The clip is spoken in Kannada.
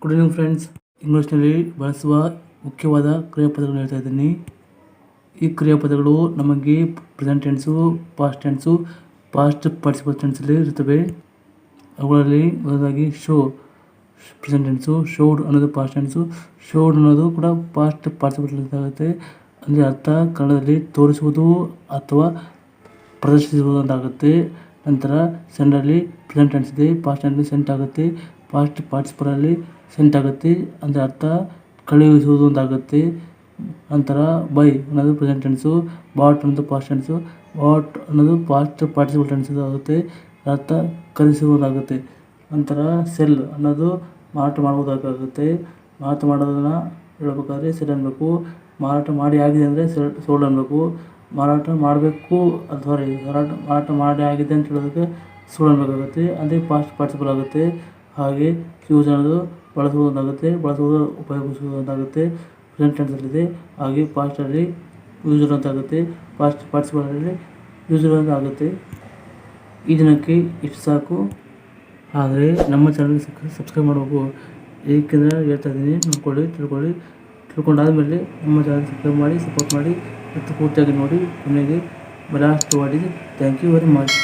ಗುಡ್ ಈವ್ನಿಂಗ್ ಫ್ರೆಂಡ್ಸ್ ಇಂಗ್ಲೀಷ್ನಲ್ಲಿ ಬಳಸುವ ಮುಖ್ಯವಾದ ಕ್ರಿಯಾಪದಗಳನ್ನು ಹೇಳ್ತಾ ಇದ್ದೀನಿ. ಈ ಕ್ರಿಯಾಪದಗಳು ನಮಗೆ present tense past tense past participle ಟೆನ್ಸಲ್ಲಿ ಇರುತ್ತವೆ. ಅವುಗಳಲ್ಲಿ ಮೊದಲಾಗಿ ಶೋ ಪ್ರೆಸೆಂಟ್ ಟೆನ್ಸು ಶೋಡ್ ಅನ್ನೋದು ಪಾಸ್ಟ್ ಟೆನ್ಸು ಶೋಡ್ ಅನ್ನೋದು ಕೂಡ ಪಾಸ್ಟ್ ಪಾರ್ಟಿಸಿಪಲ್ ಆಗುತ್ತೆ ಅಂದರೆ ಅರ್ಥ ಕನ್ನಡದಲ್ಲಿ ತೋರಿಸುವುದು ಅಥವಾ ಪ್ರದರ್ಶಿಸುವುದು ಅಂತಾಗುತ್ತೆ ನಂತರ ಸೆಂಡಲ್ಲಿ ಪ್ರೆಸೆಂಟ್ ಟೆನ್ಸ್ ಇದೆ ಪಾಸ್ಟ್ ಟೆನ್ಸ್ ಸೆಂಟ್ ಆಗುತ್ತೆ. ಪಾಸ್ಟ್ ಪಾರ್ಟಿಸಿಪಲಲ್ಲಿ ಸೆಂಟ್ ಆಗುತ್ತೆ ಅಂದರೆ ಅರ್ಥ ಕಳುಹಿಸುವುದು ಅಂತಾಗುತ್ತೆ ನಂತರ ಬೈ ಅನ್ನೋದು ಪ್ರೆಸೆಂಟ್ ಟೆನ್ಸು ಬಾಟ್ ಅನ್ನೋದು ಪಾಸ್ಟ್ ಟೆನ್ಸು ಬಾಟ್ ಅನ್ನೋದು ಪಾಸ್ಟ್ ಪಾರ್ಟಿಸಿಪಲ್ ಟೆನ್ಸ್ ಆಗುತ್ತೆ. ಅರ್ಥ ಕಲಿಸುವುದಾಗುತ್ತೆ ನಂತರ ಸೆಲ್ ಅನ್ನೋದು ಮಾರಾಟ ಮಾಡುವುದಾಗುತ್ತೆ. ಮಾರಾಟ ಮಾಡೋದನ್ನು ಹೇಳ್ಬೇಕಾದ್ರೆ ಸೆಲ್ ಅನ್ನಬೇಕು ಮಾರಾಟ ಮಾಡಿ ಆಗಿದೆ ಅಂದರೆ ಸೆಲ್ ಸೋಲ್ಡ್ ಅನ್ನಬೇಕು ಮಾರಾಟ ಮಾಡಬೇಕು ಸಾರಿ ಮಾರಾಟ ಮಾರಾಟ ಮಾಡಿ ಆಗಿದೆ ಅಂತ ಹೇಳೋದಕ್ಕೆ ಸೋಲ್ಡ್ ಅನ್ನಬೇಕಾಗುತ್ತೆ ಅದೇ ಪಾಸ್ಟ್ ಪಾರ್ಟಿಸಿಪಲ್ ಆಗುತ್ತೆ. ಹಾಗೆ ಕ್ಯೂಸ್ ಅನ್ನೋದು ಬಳಸುವುದಾಗುತ್ತೆ ಬಳಸುವುದು ಉಪಯೋಗಿಸುವುದಾಗುತ್ತೆ. ಪ್ರೆಸೆಂಟ್ ಟೆನ್ಸಲ್ಲಿದೆ ಹಾಗೆ ಪಾಸ್ಟಲ್ಲಿ ಯೂಸ್ಡ್ ಅಂತಾಗುತ್ತೆ ಪಾಸ್ಟ್ ಪಾರ್ಟಿಸಿಪಲಲ್ಲಿ ಯೂಸರ್ ಅಂತ ಆಗುತ್ತೆ. ಈ ದಿನಕ್ಕೆ ಇಷ್ಟು ಸಾಕು. ಆದರೆ ನಮ್ಮ ಚಾನಲ್ಗೆ ಸಬ್ಸ್ಕ್ರೈಬ್ ಮಾಡಬೇಕು. ಏಕೆಂದರೆ ಹೇಳ್ತಾ ಇದ್ದೀನಿ, ನೋಡ್ಕೊಳ್ಳಿ, ತಿಳ್ಕೊಳ್ಳಿ. ತಿಳ್ಕೊಂಡಾದಮೇಲೆ ನಮ್ಮ ಚಾನಲ್ ಸಬ್ಸ್ಕ್ರೈಬ್ ಮಾಡಿ ಸಪೋರ್ಟ್ ಮಾಡಿ, ಮತ್ತು ಪೂರ್ತಿಯಾಗಿ ನೋಡಿ. ಕೊನೆಗೆ ಲಾಸ್ಟ್ ಮಾಡಿ ಥ್ಯಾಂಕ್ ಯು ವೆರಿ ಮಚ್